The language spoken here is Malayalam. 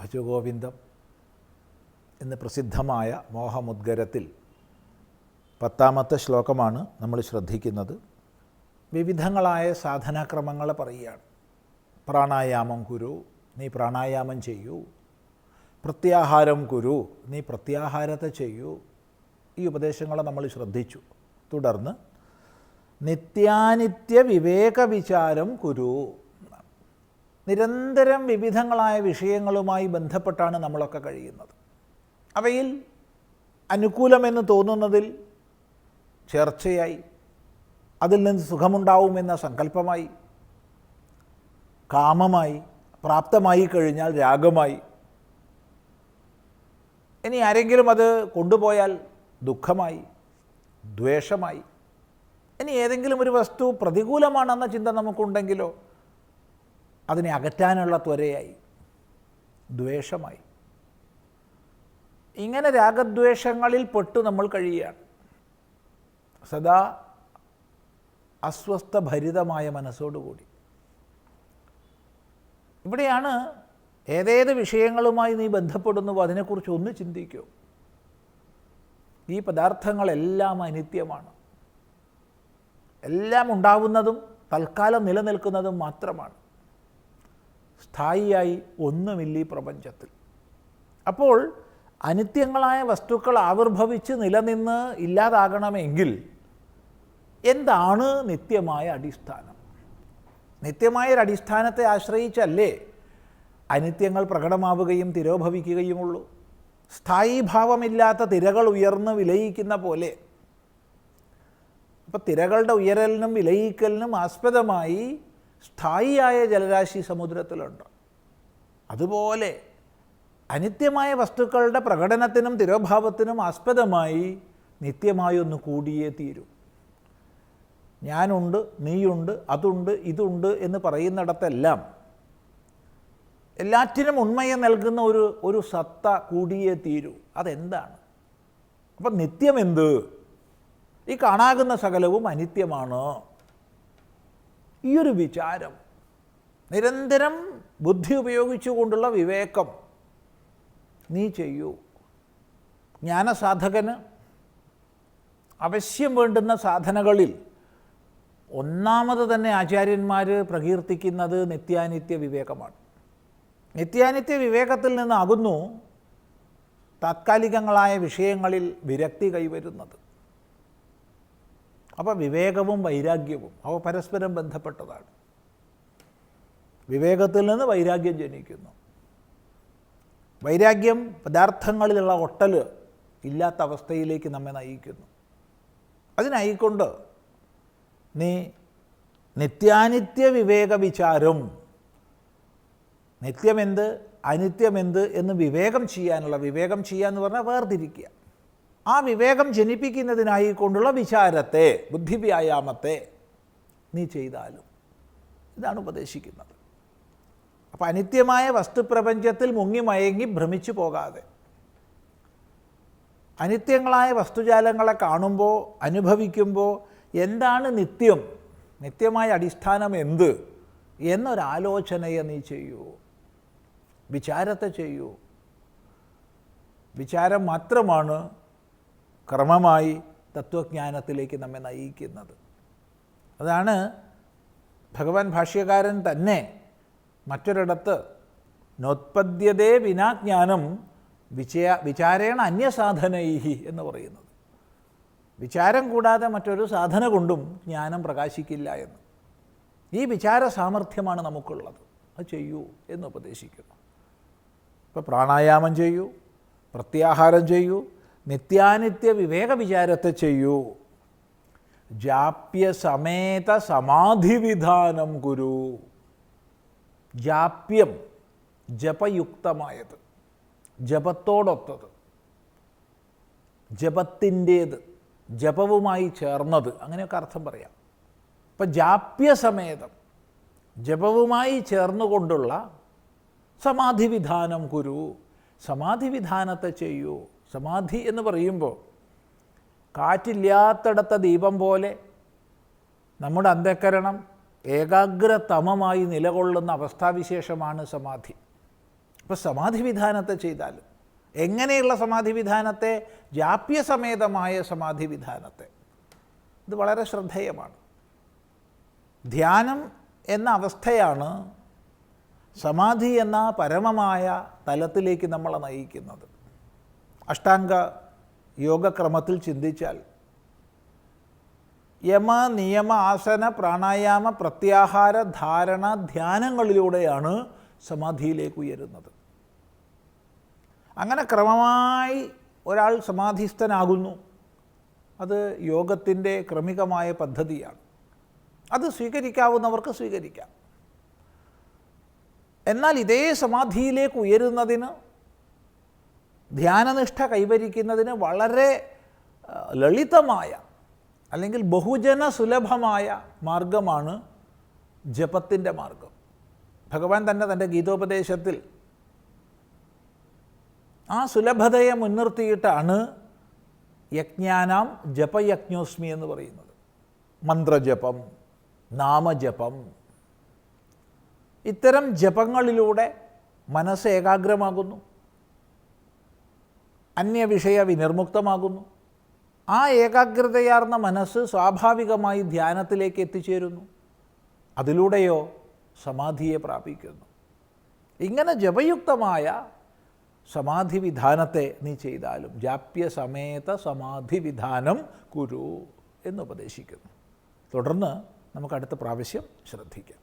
ഭജഗോവിന്ദം എന്ന് പ്രസിദ്ധമായ മോഹമുദ്ഗരത്തിൽ പത്താമത്തെ ശ്ലോകമാണ് നമ്മൾ ശ്രദ്ധിക്കുന്നത്. വിവിധങ്ങളായ സാധനാക്രമങ്ങൾ പറയുകയാണ്. പ്രാണായാമം കുരു നീ പ്രാണായാമം ചെയ്യൂ. പ്രത്യാഹാരം കുരു നീ പ്രത്യാഹാരത്തെ ചെയ്യൂ. ഈ ഉപദേശങ്ങളെ നമ്മൾ ശ്രദ്ധിച്ചു. തുടർന്ന് നിത്യാനിത്യ വിവേക വിചാരം കുരു. നിരന്തരം വിവിധങ്ങളായ വിഷയങ്ങളുമായി ബന്ധപ്പെട്ടാണ് നമ്മളൊക്കെ കഴിയുന്നത്. അവയിൽ അനുകൂലമെന്ന് തോന്നുന്നതിൽ ചർച്ചയായി അതിൽ നിന്ന് സുഖമുണ്ടാവുമെന്ന സങ്കല്പമായി കാമമായി പ്രാപ്തമായി കഴിഞ്ഞാൽ രാഗമായി. ഇനി ആരെങ്കിലും അത് കൊണ്ടുപോയാൽ ദുഃഖമായി ദ്വേഷമായി ഇനി ഏതെങ്കിലും ഒരു വസ്തു പ്രതികൂലമാണെന്ന ചിന്ത നമുക്കുണ്ടെങ്കിലോ അതിനെ അകറ്റാനുള്ള ത്വരയായി. ദ്വേഷമായി. ഇങ്ങനെ രാഗദ്വേഷങ്ങളിൽ പെട്ടു നമ്മൾ കഴിയുകയാണ്. സദാ അസ്വസ്ഥഭരിതമായ മനസ്സോടുകൂടി. ഇവിടെയാണ് ഏതേത് വിഷയങ്ങളുമായി നീ ബന്ധപ്പെടുന്നുവോ അതിനെക്കുറിച്ച് ഒന്ന് ചിന്തിക്കൂ. ഈ പദാർത്ഥങ്ങളെല്ലാം അനിത്യമാണ്. എല്ലാം ഉണ്ടാവുന്നതും തൽക്കാലം നിലനിൽക്കുന്നതും മാത്രമാണ്. സ്ഥായിയായി ഒന്നുമില്ല ഈ പ്രപഞ്ചത്തിൽ. അപ്പോൾ അനിത്യങ്ങളായ വസ്തുക്കൾ ആവിർഭവിച്ച് നിലനിന്ന് ഇല്ലാതാകണമെങ്കിൽ എന്താണ് നിത്യമായ അടിസ്ഥാനം? നിത്യമായ ഒരു അടിസ്ഥാനത്തെ ആശ്രയിച്ചല്ലേ അനിത്യങ്ങൾ പ്രകടമാവുകയും തിരോഭവിക്കുകയുമുള്ളൂ? സ്ഥായീഭാവമില്ലാത്ത തിരകൾ ഉയർന്ന് വിലയിക്കുന്ന പോലെ. അപ്പോൾ തിരകളുടെ ഉയരലിനും വിലയിക്കലിനും ആസ്പദമായി സ്ഥായിയായ ജലരാശി സമുദ്രത്തിലുണ്ട്. അതുപോലെ അനിത്യമായ വസ്തുക്കളുടെ പ്രകടനത്തിനും തിരോഭാവത്തിനും ആസ്പദമായി നിത്യമായി ഒന്ന് കൂടിയേ തീരൂ. ഞാനുണ്ട് നീയുണ്ട് അതുണ്ട് ഇതുണ്ട് എന്ന് പറയുന്നിടത്തെല്ലാം എല്ലാറ്റിനും ഉണ്മയെ നൽകുന്ന ഒരു ഒരു സത്ത കൂടിയേ തീരൂ. അതെന്താണ്? അപ്പം നിത്യമെന്ത്? ഈ കാണാകുന്ന സകലവും അനിത്യമാണ്. ഈ ഒരു വിചാരം നിരന്തരം ബുദ്ധി ഉപയോഗിച്ചുകൊണ്ടുള്ള വിവേകം നീ ചെയ്യൂ. ജ്ഞാനസാധകന് അവശ്യം വേണ്ടുന്ന സാധനകളിൽ ഒന്നാമത് തന്നെ ആചാര്യന്മാർ പ്രകീർത്തിക്കുന്നത് നിത്യാനിത്യ വിവേകമാണ്. നിത്യാനിത്യ വിവേകത്തിൽ നിന്നാകുന്നു താത്കാലികങ്ങളായ വിഷയങ്ങളിൽ വിരക്തി കൈവരുന്നത്. അപ്പോൾ വിവേകവും വൈരാഗ്യവും അവ പരസ്പരം ബന്ധപ്പെട്ടതാണ്. വിവേകത്തിൽ നിന്ന് വൈരാഗ്യം ജനിക്കുന്നു. വൈരാഗ്യം പദാർത്ഥങ്ങളിലുള്ള ഒട്ടൽ ഇല്ലാത്ത അവസ്ഥയിലേക്ക് നമ്മെ നയിക്കുന്നു. അതിനായിക്കൊണ്ട് നീ നിത്യാനിത്യ വിവേക വിചാരം നിത്യമെന്ത് അനിത്യമെന്ത് എന്ന് വിവേകം ചെയ്യാനുള്ള വിവേകം ചെയ്യുക എന്ന് പറഞ്ഞാൽ വേർതിരിക്കുക. ആ വിവേകം ജനിപ്പിക്കുന്നതിനായി കൊണ്ടുള്ള വിചാരത്തെ ബുദ്ധിവ്യായാമത്തെ നീ ചെയ്താലും. ഇതാണ് ഉപദേശിക്കുന്നത്. അപ്പം അനിത്യമായ വസ്തുപ്രപഞ്ചത്തിൽ മുങ്ങി മയങ്ങി ഭ്രമിച്ചു പോകാതെ. അനിത്യങ്ങളായ വസ്തുജാലങ്ങളെ കാണുമ്പോൾ അനുഭവിക്കുമ്പോൾ എന്താണ് നിത്യം? നിത്യമായ അടിസ്ഥാനം എന്ത്? എന്നൊരാലോചനയെ നീ ചെയ്യൂ. വിചാരത്തെ ചെയ്യൂ. വിചാരം മാത്രമാണ് ക്രമമായി തത്വജ്ഞാനത്തിലേക്ക് നമ്മെ നയിക്കുന്നത്. അതാണ് ഭഗവാൻ ഭാഷ്യകാരൻ തന്നെ മറ്റൊരിടത്ത് നോത്പദ്യതേ വിനാജ്ഞാനം വിചയ വിചാരേണ അന്യസാധനൈഹി എന്ന് പറയുന്നത്. വിചാരം കൂടാതെ മറ്റൊരു സാധന കൊണ്ടും ജ്ഞാനം പ്രകാശിക്കില്ല എന്ന്. ഈ വിചാര സാമർഥ്യമാണ് നമുക്കുള്ളത്. അത് ചെയ്യൂ എന്ന് ഉപദേശിക്കുന്നു. ഇപ്പോൾ പ്രാണായാമം ചെയ്യൂ പ്രത്യാഹാരം ചെയ്യൂ നിത്യാനിത്യ വിവേക വിചാരത്തെ ചെയ്യൂ. ജാപ്യ സമേത സമാധിവിധാനം ഗുരു ജാപ്യം ജപയുക്തമായത് ജപത്തോടൊത്തത്. ജപത്തിന്റേത് ജപവുമായി ചേർന്നത് അങ്ങനെയൊക്കെ അർത്ഥം പറയാം. ഇപ്പം ജാപ്യസമേതം ജപവുമായി ചേർന്നുകൊണ്ടുള്ള സമാധിവിധാനം കുരു. സമാധിവിധാനത്തെ ചെയ്യൂ. സമാധി എന്ന് പറയുമ്പോൾ കാറ്റില്ലാത്തടത്ത ദീപം പോലെ നമ്മുടെ അന്ധക്കരണം ഏകാഗ്രതമമായി നിലകൊള്ളുന്ന അവസ്ഥാവിശേഷമാണ് സമാധി. അപ്പോൾ സമാധി വിധാനത്തെ ചെയ്താലും എങ്ങനെയുള്ള സമാധി വിധാനത്തെ? ജാപ്യസമേതമായ സമാധി വിധാനത്തെ. ഇത് വളരെ ശ്രദ്ധേയമാണ്. ധ്യാനം എന്ന അവസ്ഥയാണ് സമാധി എന്ന പരമമായ തലത്തിലേക്ക് നമ്മളെ നയിക്കുന്നത്. അഷ്ടാംഗ യോഗക്രമത്തിൽ ചിന്തിച്ചാൽ യമ നിയമ ആസന പ്രാണായാമ പ്രത്യാഹാര ധാരണ ധ്യാനങ്ങളിലൂടെയാണ് സമാധിയിലേക്ക് ഉയരുന്നത്. അങ്ങനെ ക്രമമായി ഒരാൾ സമാധിസ്ഥനാകുന്നു. അത് യോഗത്തിന്റെ ക്രമികമായ പദ്ധതിയാണ്. അത് സ്വീകരിക്കാവുന്നവർക്ക് സ്വീകരിക്കാം. എന്നാൽ ഇതേ സമാധിയിലേക്ക് ഉയരുന്നതിന് ധ്യാനനിഷ്ഠ കൈവരിക്കുന്നതിന് വളരെ ലളിതമായ അല്ലെങ്കിൽ ബഹുജന സുലഭമായ മാർഗമാണ് ജപത്തിന്റെ മാർഗം. ഭഗവാൻ തന്നെ തന്റെ ഗീതോപദേശത്തിൽ ആ സുലഭതയെ മുൻനിർത്തിയിട്ടാണ് യജ്ഞാനാം ജപയജ്ഞോസ്മി എന്ന് പറയുന്നത്. മന്ത്രജപം നാമജപം. ഇത്തരം ജപങ്ങളിലൂടെ മനസ്സ് ഏകാഗ്രമാകുന്നു. അന്യവിഷയ വിനിർമുക്തമാകുന്നു ആ ഏകാഗ്രതയാർന്ന മനസ്സ് സ്വാഭാവികമായി ധ്യാനത്തിലേക്ക് എത്തിച്ചേരുന്നു. അതിലൂടെയോ സമാധിയെ പ്രാപിക്കുന്നു. ഇങ്ങനെ ജപയുക്തമായ സമാധി വിധാനത്തെ നീ ചെയ്താലും ജാപ്യ സമേത സമാധി വിധാനം കുരു എന്ന് ഉപദേശിക്കുന്നു. തുടർന്ന് നമുക്ക് അടുത്ത പ്രാവശ്യം ശ്രദ്ധിക്കാം.